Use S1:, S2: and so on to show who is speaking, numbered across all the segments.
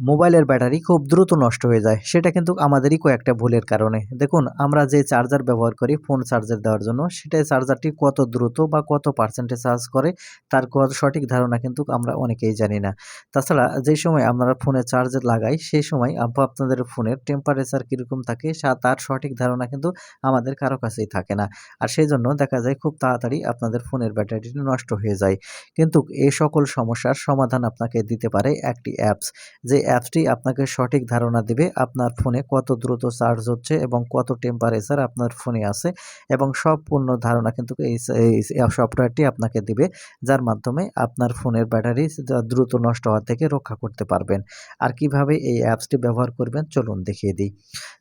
S1: মোবাইলের ব্যাটারি খুব দ্রুত নষ্ট হয়ে যায়। সেটা কিন্তু আমাদেরই কয়েকটা ভুলের কারণে। দেখুন, আমরা যে চার্জার ব্যবহার করি ফোন চার্জার দেওয়ার জন্য, সেটাই চার্জারটি কত দ্রুত বা কত পার্সেন্টে চার্জ করে, তার কত সঠিক ধারণা কিন্তু আমরা অনেকেই জানি না। তাছাড়া যে সময় আমরা ফোনে চার্জার লাগাই, সেই সময় আপ- আপনাদের ফোনের টেম্পারেচার কীরকম থাকে তার সঠিক ধারণা কিন্তু আমাদের কারও কাছেই থাকে না। আর সেই জন্য দেখা যায় খুব তাড়াতাড়ি আপনাদের ফোনের ব্যাটারিটি নষ্ট হয়ে যায়। কিন্তু এই সকল সমস্যার সমাধান আপনাকে দিতে পারে একটি অ্যাপস যে অ্যাপসটি আপনাকে সঠিক ধারণা দেবে আপনার ফোনে কত দ্রুত চার্জ হচ্ছে এবং কত টেম্পারেচার আপনার ফোনে আছে এবং সম্পূর্ণ ধারণা কিন্তু এই এই সফটওয়্যারটি আপনাকে দিবে যার মাধ্যমে আপনার ফোনের ব্যাটারি দ্রুত নষ্ট হওয়া থেকে রক্ষা করতে পারবেন। আর কীভাবে এই অ্যাপসটি ব্যবহার করবেন চলুন দেখিয়ে দিই।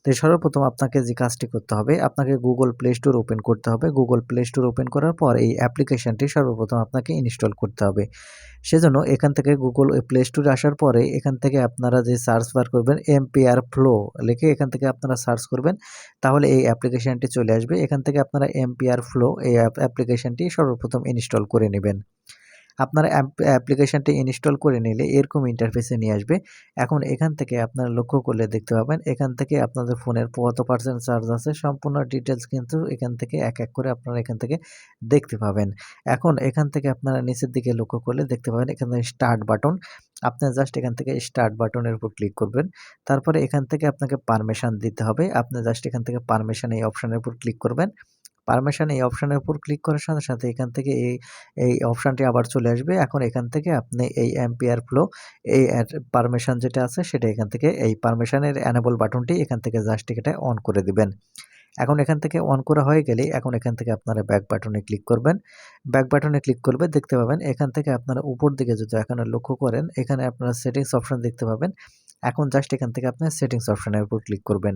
S1: তো সর্বপ্রথম আপনাকে যে কাজটি করতে হবে, আপনাকে গুগল প্লে স্টোর ওপেন করতে হবে। গুগল প্লে স্টোর ওপেন করার পর এই অ্যাপ্লিকেশনটি সর্বপ্রথম আপনাকে ইনস্টল করতে হবে। সেজন্য এখান থেকে গুগল প্লে স্টোরে আসার পরে এখান থেকে আপনারা যে সার্চ বার করবেন এমপিআর ফ্লো লিখে এখান থেকে আপনারা সার্চ করবেন। তাহলে এই অ্যাপ্লিকেশনটি চলে আসবে। এখান থেকে আপনারা এমপিআর ফ্লো এই অ্যাপ্লিকেশনটি সর্বপ্রথম ইনস্টল করে নেবেন। আপনারা অ্যাপ্লিকেশনটি ইনস্টল করে নিলে এরকম ইন্টারফেসে নিয়ে আসবে। এখন এখান থেকে আপনারা লক্ষ্য করলে দেখতে পাবেন, এখান থেকে আপনাদের ফোনের কত পার্সেন্ট চার্জ আছে, সম্পূর্ণ ডিটেলস কিন্তু এখান থেকে এক এক করে আপনারা এখান থেকে দেখতে পাবেন। এখন এখান থেকে আপনারা নিচের দিকে লক্ষ্য করলে দেখতে পাবেন, এখানে স্টার্ট বাটন আপনার জাস্ট এখান থেকে স্টার্ট বাটনের উপর ক্লিক করবেন। তারপরে এখান থেকে আপনাকে পারমিশন দিতে হবে, আপনি জাস্ট এখান থেকে পারমিশন এই অপশানের উপর ক্লিক করবেন। পারমিশন এই অপশানের উপর ক্লিক করার সাথে সাথে এখান থেকে এই এই অপশানটি আবার চলে আসবে। এখন এখান থেকে আপনি এই এম্পিয়ার ফ্লো এই পারমিশন যেটা আছে সেটা এখান থেকে এই পারমিশনের অ্যানেবল বাটনটি এখান থেকে জাস্ট এটা অন করে দিবেন। এখন এখান থেকে অন করা হয়ে গেলে এখন এখান থেকে আপনারা ব্যাক বাটনে ক্লিক করবেন। ব্যাক বাটনে ক্লিক করবে, দেখতে পাবেন এখান থেকে আপনারা উপর দিকে যদি এখানে লক্ষ্য করেন, এখানে আপনারা সেটিংস অপশন দেখতে পাবেন। এখন জাস্ট এখান থেকে আপনি সেটিংস অপশনের উপর ক্লিক করবেন।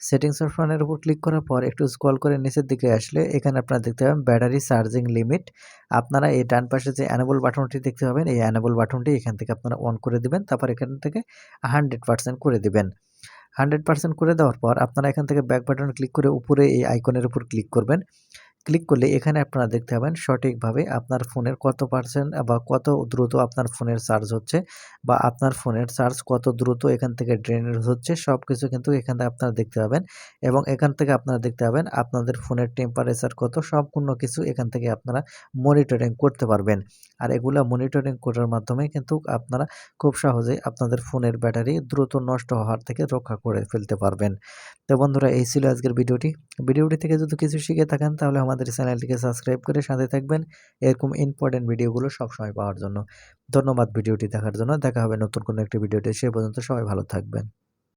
S1: সেটিংস অপশনের উপর ক্লিক করার পর একটু স্ক্রল করে নিচের দিকে আসলে এখানে আপনারা দেখতে পাবেন ব্যাটারি চার্জিং লিমিট। আপনারা এই ডান পাশে যে অ্যানেবল বাটনটি দেখতে পাবেন, এই অ্যানেবল বাটনটি এখান থেকে আপনারা অন করে দিবেন, তারপর এখান থেকে হান্ড্রেড পার্সেন্ট করে দিবেন। হান্ড্রেড পার্সেন্ট করে দেওয়ার পর আপনারা এখান থেকে ব্যাক বাটন ক্লিক করে উপরে এই আইকনের উপর ক্লিক করবেন। ক্লিক করলে এখানে আপনারা দেখতে পাবেন সঠিকভাবে আপনার ফোনের কত পার্সেন্ট বা কত দ্রুত আপনার ফোনের চার্জ হচ্ছে বা আপনার ফোনের চার্জ কত দ্রুত এখান থেকে ড্রেনের হচ্ছে সব কিছু কিন্তু এখানে আপনারা দেখতে পাবেন এবং এখান থেকে আপনারা দেখতে পাবেন আপনাদের ফোনের টেম্পারেচার কত সম্পূর্ণ কিছু এখান থেকে আপনারা মনিটরিং করতে পারবেন। আর এগুলো মনিটরিং করার মাধ্যমে কিন্তু আপনারা খুব সহজেই আপনাদের ফোনের ব্যাটারি দ্রুত নষ্ট হওয়ার থেকে রক্ষা করে ফেলতে পারবেন। তো বন্ধুরা, এই ছিল আজকের ভিডিওটি। ভিডিওটি থেকে যদি কিছু শিখে থাকেন তাহলে আমাদের চ্যানেলটিকে সাবস্ক্রাইব করে সাথে থাকবেন। এরকম ইম্পর্টেন্ট ভিডিওগুলো সবসময় পাওয়ার জন্য। ধন্যবাদ ভিডিওটি দেখার জন্য। দেখা হবে নতুন কোনো একটি ভিডিওতে। সে পর্যন্ত সবাই ভালো থাকবেন।